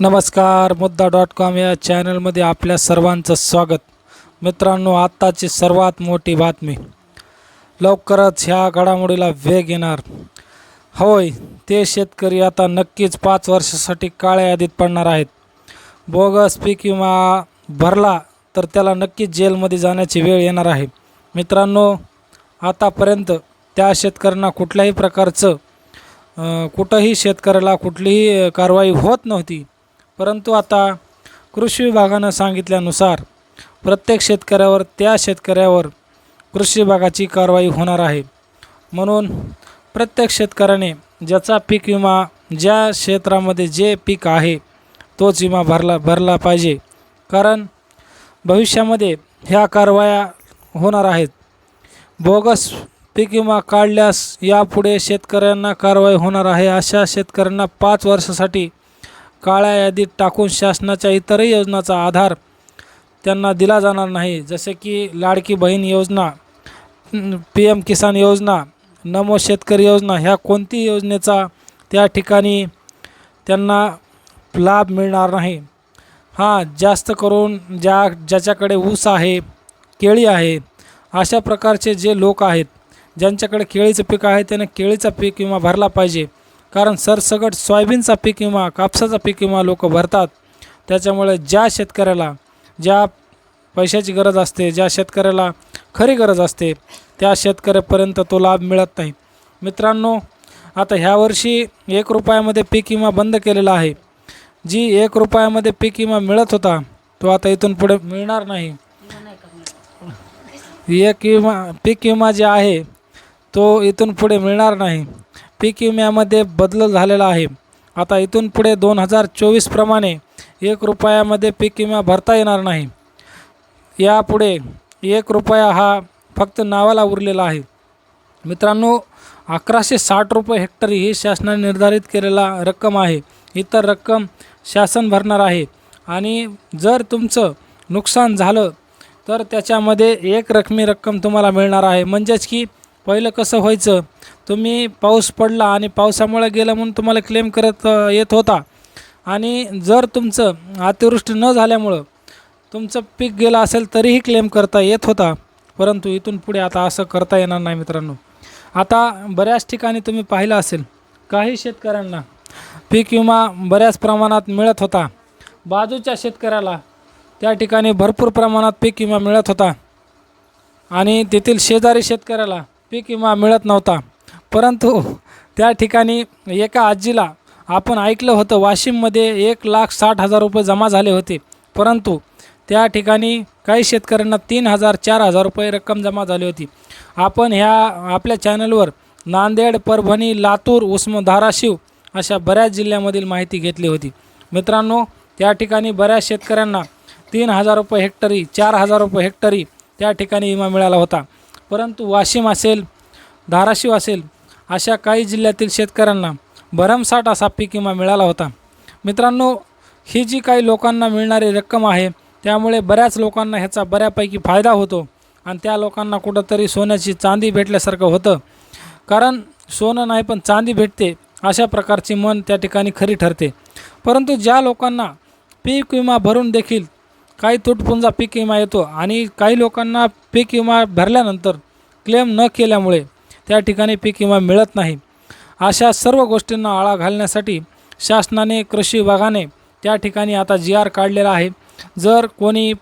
नमस्कार मुद्दा dot com या चॅनलमध्ये आपल्या सर्वांचं स्वागत. मित्रांनो आत्ताची सर्वात मोठी बातमी. लवकरच ह्या घडामोडीला वेग येणार. होय ते शेतकरी आता नक्कीच पाच वर्षासाठी काळ्या यादीत पडणार आहेत. बोगस पीक विमा भरला तर त्याला नक्कीच जेलमध्ये जाण्याची वेळ येणार आहे. मित्रांनो आतापर्यंत त्या शेतकऱ्यांना कुठल्याही प्रकारचं कुठंही शेतकऱ्याला कुठलीही कारवाई होत नव्हती. परंतु आता कृषी विभागानं सांगितल्यानुसार प्रत्येक शेतकऱ्यावर त्या शेतकऱ्यावर कृषी विभागाची कारवाई होणार आहे. म्हणून प्रत्येक शेतकऱ्याने ज्याचा पीक विमा ज्या क्षेत्रामध्ये जे पीक आहे तोच विमा भरला भरला पाहिजे. कारण भविष्यामध्ये ह्या कारवाया होणार आहेत. बोगस पीक विमा काढल्यास यापुढे शेतकऱ्यांना कारवाई होणार आहे अशा शेतकऱ्यांना पाच वर्षासाठी काळ्या यादीत टाकून शासनाच्या इतरही योजनाचा आधार त्यांना दिला जाणार नाही. जसे की लाडकी बहीण योजना पी एम किसान योजना नमो शेतकरी योजना ह्या कोणती योजनेचा त्या ठिकाणी त्यांना लाभ मिळणार नाही. हां जास्त करून ज्या ज्याच्याकडे ऊस आहे केळी आहे अशा प्रकारचे जे लोक आहेत ज्यांच्याकडे केळीचं पीक आहे त्यांना केळीचा पीक विमा भरला पाहिजे. कारण सरसकट सोयाबीनचा पीक विमा कापसाचा पीक विमा लोक भरतात. त्याच्यामुळे ज्या शेतकऱ्याला ज्या पैशाची गरज असते ज्या शेतकऱ्याला खरी गरज असते त्या शेतकऱ्यापर्यंत तो लाभ मिळत नाही. मित्रांनो आता ह्यावर्षी एक रुपयामध्ये पीक विमा बंद केलेला आहे. जी एक रुपयामध्ये पीक विमा मिळत होता तो आता इथून पुढे मिळणार नाही. एक विमा पीक विमा जे आहे तो इथून पुढे मिळणार नाही. पीक विम्यामध्ये बदल झालेला आहे. आता इथून पुढे दोन हजार चोवीसप्रमाणे एक रुपयामध्ये पीक विमा भरता येणार नाही. यापुढे एक रुपया हा फक्त नावाला उरलेला आहे. मित्रांनो अकराशे साठ रुपये हेक्टरी ही शासनाने निर्धारित केलेला रक्कम आहे. इतर रक्कम शासन भरणार आहे. आणि जर तुमचं नुकसान झालं तर त्याच्यामध्ये एक रकमी रक्कम तुम्हाला मिळणार आहे. म्हणजेच की पहिलं कसं व्हायचं तुम्ही पाऊस पडला आणि पावसामुळे गेलं म्हणून तुम्हाला क्लेम करत येत होता. आणि जर तुमचं अतिवृष्टी न झाल्यामुळं तुमचं पीक गेलं असेल तरीही क्लेम करता येत होता. परंतु इथून पुढे आता असं करता येणार नाही मित्रांनो. आता बऱ्याच ठिकाणी तुम्ही पाहिलं असेल काही शेतकऱ्यांना पीक विमा बऱ्याच प्रमाणात मिळत होता. बाजूच्या शेतकऱ्याला त्या ठिकाणी भरपूर प्रमाणात पीक विमा मिळत होता. आणि तेथील शेजारी शेतकऱ्याला पीक विमा मिळत नव्हता. परंतु त्या ठिकाणी एका आजीला आपण ऐकलं होतं वाशिममध्ये एक लाख साठ हजार रुपये जमा झाले होते. परंतु त्या ठिकाणी काही शेतकऱ्यांना तीन हजार चार हजार रुपये रक्कम जमा झाली होती. आपण ह्या आपल्या चॅनलवर नांदेड परभणी लातूर उस्म धाराशिव अशा बऱ्याच जिल्ह्यामधील माहिती घेतली होती. मित्रांनो त्या ठिकाणी बऱ्याच शेतकऱ्यांना तीन हजार रुपये हेक्टरी चार हजार रुपये हेक्टरी त्या ठिकाणी विमा मिळाला होता. परंतु वाशिम असेल धाराशिव असेल अशा काही जिल्ह्यातील शेतकऱ्यांना भरमसाठ असा पीक विमा मिळाला होता. मित्रांनो ही जी काही लोकांना मिळणारी रक्कम आहे त्यामुळे बऱ्याच लोकांना ह्याचा बऱ्यापैकी फायदा होतो आणि त्या लोकांना कुठंतरी सोन्याची चांदी भेटल्यासारखं होतं. कारण सोनं नाही पण चांदी भेटते अशा प्रकारची मन त्या ठिकाणी खरी ठरते. परंतु ज्या लोकांना पीक विमा भरून देखील काही तुटपुंजा पीक विमा येतो आणि काही लोकांना पीक विमा भरल्यानंतर क्लेम न केल्यामुळे त्या ठिकाणी पीक विमा मिळत नाही. अशा सर्व गोष्टींना आळा घालण्यासाठी शासनाने कृषी विभागाने त्या ठिकाणी आता जी आर काढलेला आहे. जर कोणी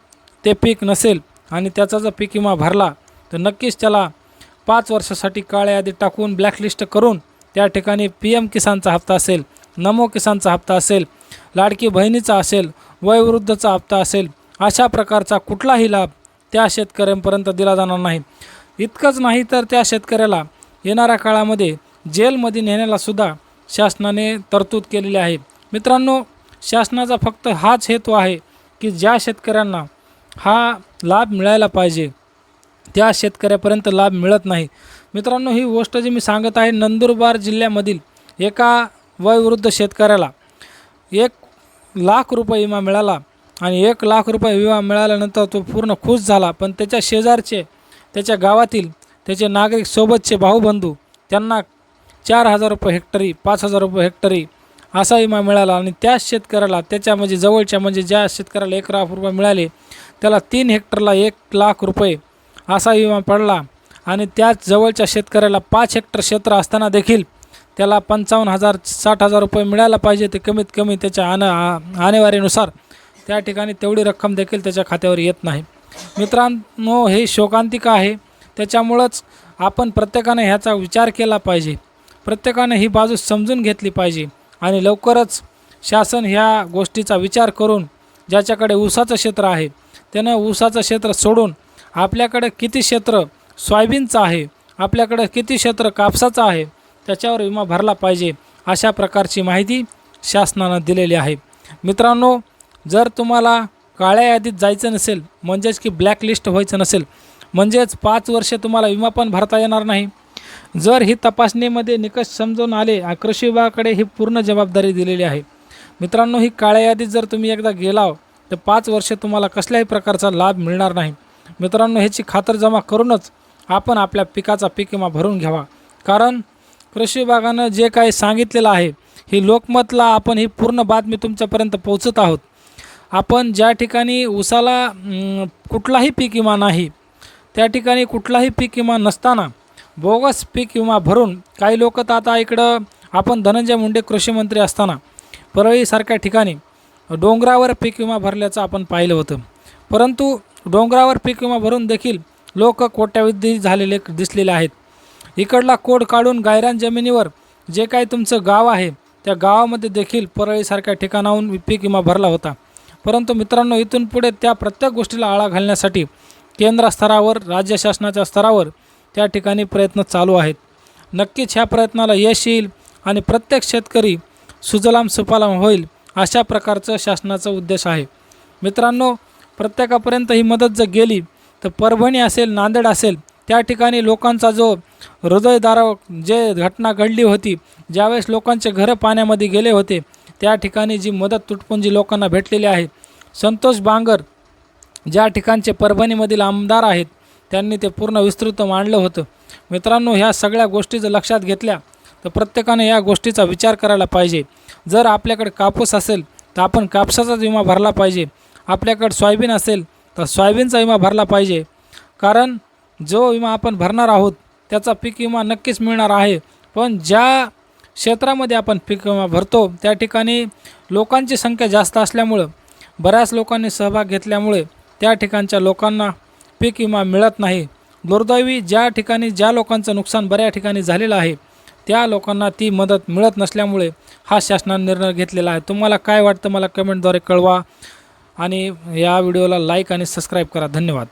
ते पीक नसेल आणि त्याचा जर पीक विमा भरला तर नक्कीच त्याला पाच वर्षासाठी काळ्या यादीत टाकून ब्लॅकलिस्ट करून त्या ठिकाणी पी एम किसानचा हप्ता असेल नमो किसानचा हप्ता असेल लाडकी बहिणीचा असेल वयोवृद्धचा हप्ता असेल अशा प्रकारचा कुठलाही लाभ त्या शेतकऱ्यांपर्यंत दिला जाणार नाही. इतकंच नाही तर त्या शेतकऱ्याला येणाऱ्या काळामध्ये जेलमध्ये नेण्यालासुद्धा शासनाने तरतूद केलेली आहे. मित्रांनो शासनाचा फक्त हाच हेतू आहे की ज्या शेतकऱ्यांना हा लाभ मिळायला पाहिजे त्या शेतकऱ्यापर्यंत लाभ मिळत नाही. मित्रांनो ही गोष्ट जी मी सांगत आहे नंदुरबार जिल्ह्यामधील एका वयोवृद्ध शेतकऱ्याला एक लाख रुपये विमा मिळाला. आणि एक लाख रुपये विमा मिळाल्यानंतर तो पूर्ण खुश झाला. पण त्याच्या शेजारचे त्याच्या गावातील त्याचे नागरिक सोबतचे भाऊबंधू त्यांना चार हजार रुपये हेक्टरी पाच हजार रुपये हेक्टरी असा विमा मिळाला आणि त्याच शेतकऱ्याला त्याच्या म्हणजे जवळच्या म्हणजे ज्या शेतकऱ्याला एक लाख रुपये मिळाले त्याला तीन हेक्टरला एक लाख रुपये असा विमा पडला आणि त्याच जवळच्या शेतकऱ्याला पाच हेक्टर क्षेत्र असताना देखील त्याला पंचावन्न हजार साठ हजार रुपये मिळायला पाहिजे ते कमीत कमी त्याच्या आन आ- आणेवारीनुसार त्या ठिकाणी तेवढी रक्कम देखील त्याच्या खात्यावर येत नाही. मित्रांनो हे शोकांतिका आहे. त्याच्यामुळंच आपण प्रत्येकाने ह्याचा विचार केला पाहिजे. प्रत्येकाने ही बाजू समजून घेतली पाहिजे आणि लवकरच शासन ह्या गोष्टीचा विचार करून ज्याच्याकडे ऊसाचं क्षेत्र आहे त्यानं ऊसाचं क्षेत्र सोडून आपल्याकडे किती क्षेत्र सोयाबीनचं आहे आपल्याकडे किती क्षेत्र कापसाचं आहे त्याच्यावर विमा भरला पाहिजे अशा प्रकारची माहिती शासनानं दिलेली आहे. मित्रांनो जर तुम्हाला काळ्या यादीत जायचं नसेल म्हणजेच की ब्लॅकलिस्ट व्हायचं नसेल म्हणजेच पाच वर्षे तुम्हाला विमा पण भरता येणार नाही जर ही तपासणीमध्ये निकष समजून आले कृषी विभागाकडे ही पूर्ण जबाबदारी दिलेली आहे. मित्रांनो ही काळ्या यादीत जर तुम्ही एकदा गेलाव तर पाच वर्षे तुम्हाला कसल्याही प्रकारचा लाभ मिळणार नाही. मित्रांनो ह्याची खातरजमा करूनच आपण आपल्या पिकाचा पीक विमा भरून घ्यावा. कारण कृषी विभागानं जे काही सांगितलेलं आहे ही लोकमतला आपण ही पूर्ण बातमी तुमच्यापर्यंत पोहोचत आहोत. आपण ज्या ठिकाणी ऊसाला कुठलाही पीक विमा नाही त्या ठिकाणी कुठलाही पीक विमा नसताना बोगस पीक विमा भरून काही लोक तर आता इकडं आपण धनंजय मुंडे कृषीमंत्री असताना परळीसारख्या ठिकाणी डोंगरावर पीक विमा भरल्याचं आपण पाहिलं होतं. परंतु डोंगरावर पीक विमा भरून देखील लोक कोट्यावधी झालेले दिसलेले आहेत. इकडला कोड काढून गायरान जमिनीवर जे काही तुमचं गाव आहे त्या गावामध्ये देखील परळीसारख्या ठिकाणाहून पीक विमा भरला होता. परंतु मित्रांनो इथून पुढे त्या प्रत्येक गोष्टीला आळा घालण्यासाठी केंद्र स्तरावर राज्य शासनाच्या स्तरावर त्या ठिकाणी प्रयत्न चालू आहेत. नक्कीच ह्या प्रयत्नाला यश येईल आणि प्रत्येक शेतकरी सुजलाम सुपालाम होईल अशा प्रकारचं शासनाचा उद्देश आहे. मित्रांनो प्रत्येकापर्यंत ही मदत जर गेली तर परभणी असेल नांदेड असेल त्या ठिकाणी लोकांचा जो हृदयदारक जे घटना घडली होती ज्यावेळेस लोकांचे घरं पाण्यामध्ये गेले होते त्या ठिकाणी जी मदत तुटपुंजी लोकांना भेटलेली आहे. संतोष बांगर ज्या ठिकाणचे परभणीमधील आमदार आहेत त्यांनी ते पूर्ण विस्तृत मांडलं होतं. मित्रांनो ह्या सगळ्या गोष्टी जर लक्षात घेतल्या तर प्रत्येकाने या गोष्टीचा विचार करायला पाहिजे. जर आपल्याकडे कापूस असेल तर आपण कापसाचा विमा भरला पाहिजे. आपल्याकडे सोयाबीन असेल तर सोयाबीनचा विमा भरला पाहिजे. कारण जो विमा आपण भरणार आहोत त्याचा पीक विमा नक्कीच मिळणार आहे. पण ज्या क्षेत्रामध्ये आपण पीक विमा भरतो त्या ठिकाणी लोकांची संख्या जास्त असल्यामुळं बऱ्याच लोकांनी सहभाग घेतल्यामुळे त्या ठिकाणच्या लोकांना पीक विमा मिळत नाही. दुर्दैवी ज्या ठिकाणी ज्या लोकांचं नुकसान बऱ्या ठिकाणी झालेलं आहे त्या लोकांना ती मदत मिळत नसल्यामुळे हा शासनाने निर्णय घेतलेला आहे. तुम्हाला काय वाटतं मला कमेंटद्वारे कळवा आणि या व्हिडिओला लाईक आणि सबस्क्राईब करा. धन्यवाद.